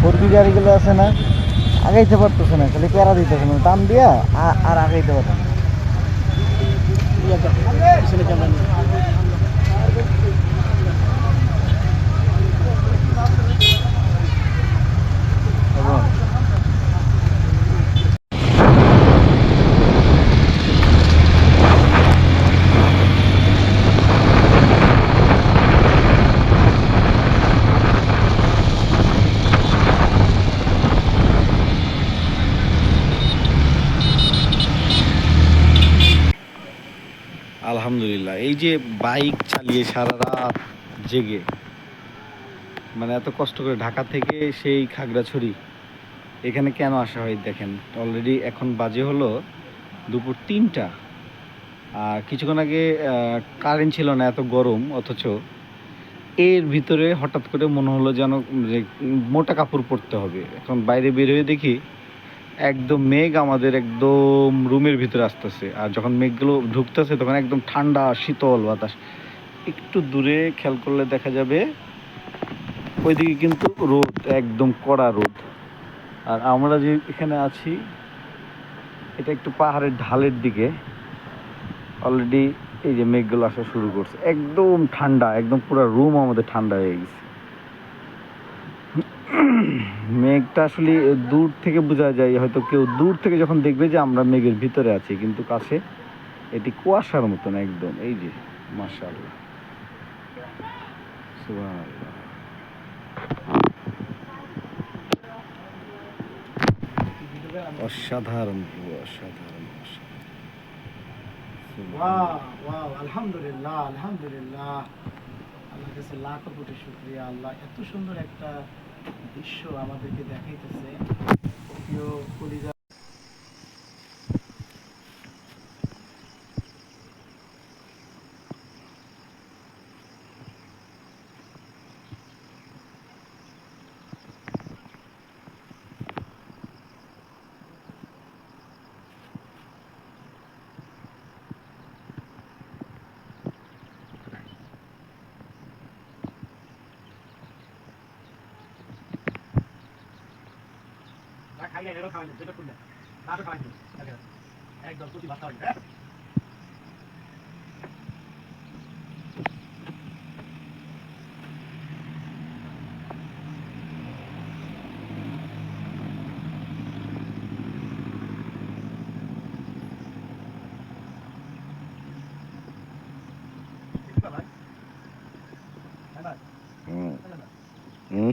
ফোরবি গাড়িগুলো আছে না, আগাইতে পারতেছে না, খালি প্যারা দিতেছে না। দাম দিয়া আর আগাইতে পারতেছে না পিছনে ক্যামেরা নিয়ে এবং আলহামদুলিল্লাহ এই যে বাইক চালিয়ে সারা রাত জেগে মানে এত কষ্ট করে ঢাকা থেকে সেই খাগড়াছড়ি, এখানে কেন আসা হয় দেখেন। অলরেডি এখন বাজে হলো দুপুর তিনটা। আর কিছুক্ষণ আগে কারেন্ট ছিল না এত গরম, অথচ এর ভিতরে হঠাৎ করে মনে হলো যেন যে মোটা কাপড় পরতে হবে। এখন বাইরে বের হয়ে দেখি একদম মেঘ আমাদের একদম রুমের ভিতরে আসতেছে। আর যখন মেঘগুলো ঢুকতেছে তখন একদম ঠান্ডা, শীতল বাতাস। একটু দূরে খেয়াল করলে দেখা যাবে, ওইদিকে কিন্তু রোদ, একদম কড়া রোদ। আর আমরা যে এখানে আছি, এটা একটু পাহাড়ের ঢালের দিকে। অলরেডি এই যে মেঘগুলো আসা শুরু করছে। একদম ঠান্ডা, একদম পুরো রুম আমাদের ঠান্ডা হয়ে গেছে। মেঘটা আসলে দূর থেকে বোঝা যায়, হয়তো কেউ দূর থেকে যখন দেখবে যে আমরা মেঘের ভিতরে আছি, কিন্তু কাছে এটি কুয়াশার মতন একদম, এই যে সুবহানাল্লাহ। অসাধারণ অসাধারণ আলহামদুলিল্লাহ আলহামদুলিল্লাহ। আল্লাহর কাছে লাখ কোটি শুকরিয়া, আল্লাহ, এত সুন্দর একটা দৃশ্য আমাদেরকে দেখাইতেছে খাইলে এরও খাওয়াই যেটা খুললে। তারও খাওয়াই একদম প্রতি ভাত খাওয়াই হ্যাঁ হুম।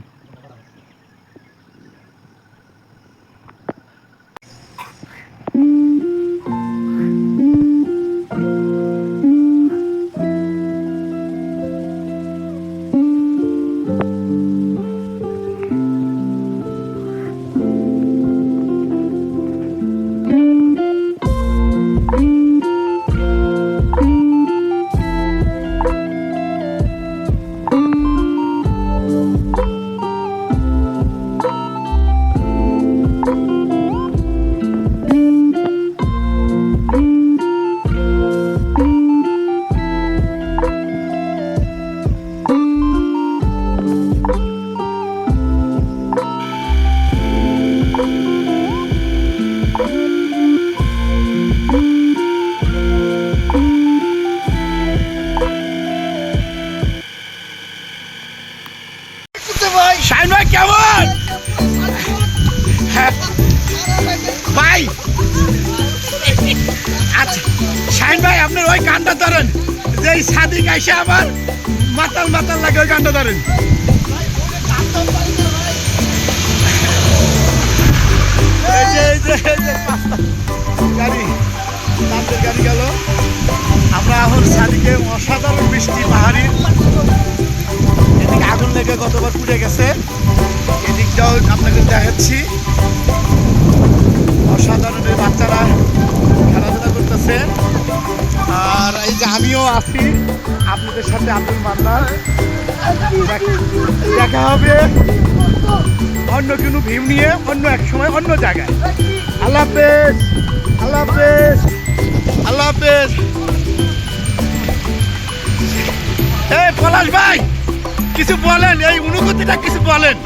ভাই। আচ্ছা শাইন ভাই, আপনার ওই গানটা ধরেন। যে সাদিক আইসে আমার মাতাল মাতাল লাগে ওই গানটা ধরেন। গাড়ি আমরা এখন অসাধারণ বৃষ্টি এদিকে আগুন লেগে গেছে। এদিকটাও আপনাকে দেখাচ্ছি। আমিও আছি আপনাদের সাথে আব্দুল মান্নার দেখ- হবে। অন্য কোনো ভিউ নিয়ে, অন্য এক সময়, অন্য জায়গায়। আল্লাহ হাফেজ। আল্লাহ হাফেজ। আল্লাহ হাফেজ। এই পলাশ ভাই, কিছু বলেন, এই অনুভূতিটা কিছু বলেন।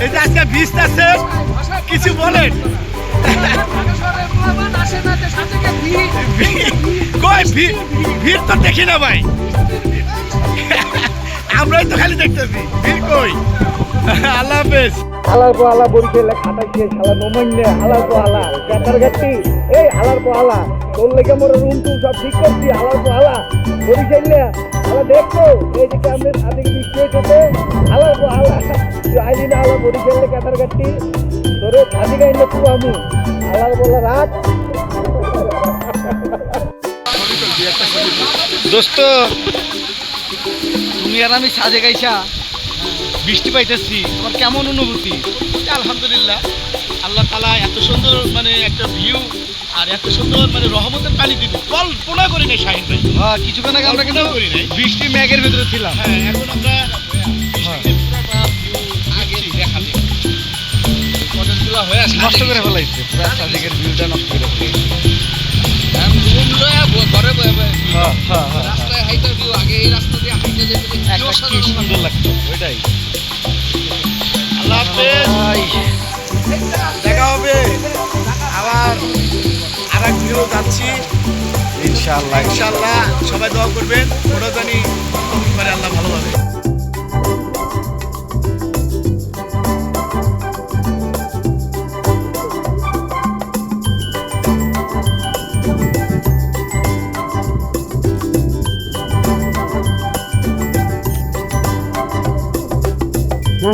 এই যে আজকে ভিস্ট আছে, কিছু বলেন। কই ভিড় তো দেখি না ভাই। আমরাই তো খালি দেখতেছি। ভিড় কই? আল্লাহ হাফেজ। হালার পো হালা বরিশালে খাটাইছে শালা নমাইনে হালার পো হালা কাটার গাটি এই হালার পো হালা তোর লেগে মোর রুম টুম সব ঠিক করছি, হালার পো হালা বরিশালে হালা দেখো এই যে কেমনে সাদিক বৃষ্টি হইতেছে হালার পো তুই আইলি না হালা বরিশালে কাটার গাটি তোরে সাদিক আইলে তুই আমু। হালার বলা রাখ। দোস্ত, তুমি আর আমি সাজে গাইছা। বৃষ্টি পাইতেছি তোমার কেমন অনুভূতি? আলহামদুলিল্লাহ। আল্লাহ তালা এত সুন্দর মানে একটা ভিউ আর এত সুন্দর মানে রহমতের পানি দিল কল্পনা করি নাই শাহিন ভাই। হ্যাঁ কিছুক্ষণ আগে আমরা কিন্তু করি নাই। বৃষ্টি মেঘের ভিতরে ছিলাম। হ্যাঁ এখন আমরা হ্যাঁ। নষ্ট করে ফেলাইছে। পুরো সাজেকের ভিউটা নষ্ট করে ফেলাইছে। হ্যাঁ হ্যাঁ হ্যাঁ একটা কি সুন্দর লাগতো ওইটাই আল্লাহ হাফেজ দেখা হবে আবার আর এক যাচ্ছি ইনশাআল্লাহ ইনশাল্লাহ সবাই দোয়া করবেন ওরা জানি আল্লাহ ভালোভাবে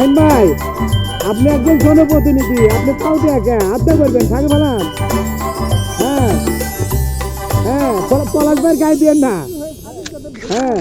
শাহিন ভাই, আপনি একজন জনপ্রতিনিধি, আপনি তাও দেখে আড্ডা করবেন থাকে বলান হ্যাঁ হ্যাঁ পলা- পলাশ ভাইয়ের গায়ে দিয়েন না। হ্যাঁ।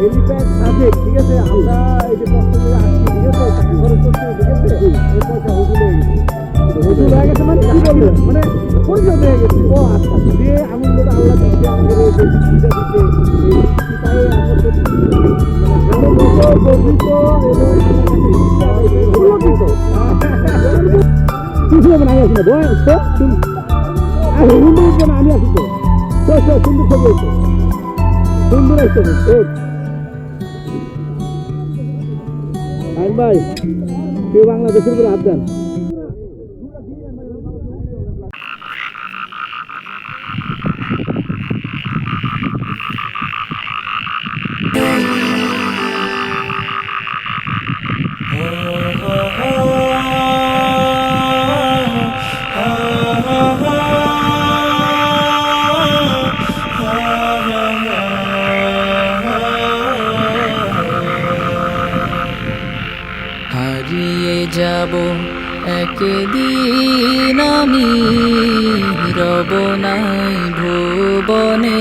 হেলিপ্যাড আছে ঠিক আছে? আমরা এই যে কষ্ট করে আসছি ঠিক আছে? টাকা খরচ করছি ঠিক আছে? ওই পয়সা হুজুর হয়ে গেছে। হুজুর হয়ে গেছে মানে কি বলবেন মানে হয়ে গেছে। ও আচ্ছা যে আমি আল্লাহ দিচ্ছে আমাদের এই যে সুবিধা দিচ্ছে এই তাই আমার প্রতি গর্বিত গর্বিত এবং কিছু আমি আসি না বয় আর হিন্দু আমি আসি তো সুন্দর ছবি। সুন্দর একটা ভাই কেউ বাংলাদেশের উপরে হাত দেন।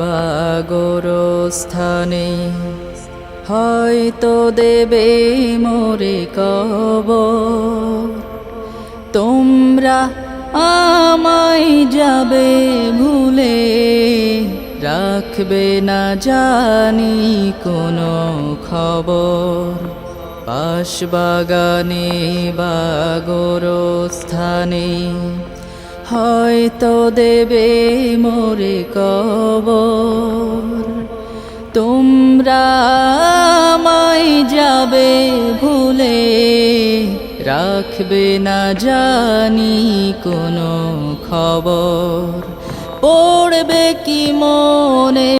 বাগর স্থানে হয়তো দেবে মোরে কব তোমরা আমায় যাবে ভুলে, রাখবে না জানি কোনো খবর। বাঁশবাগানে বাগর স্থানে হয়তো দেবে মোরে কবর। তোমরা মাই যাবে ভুলে, রাখবে না জানি কোনো খবর। পড়বে কি মনে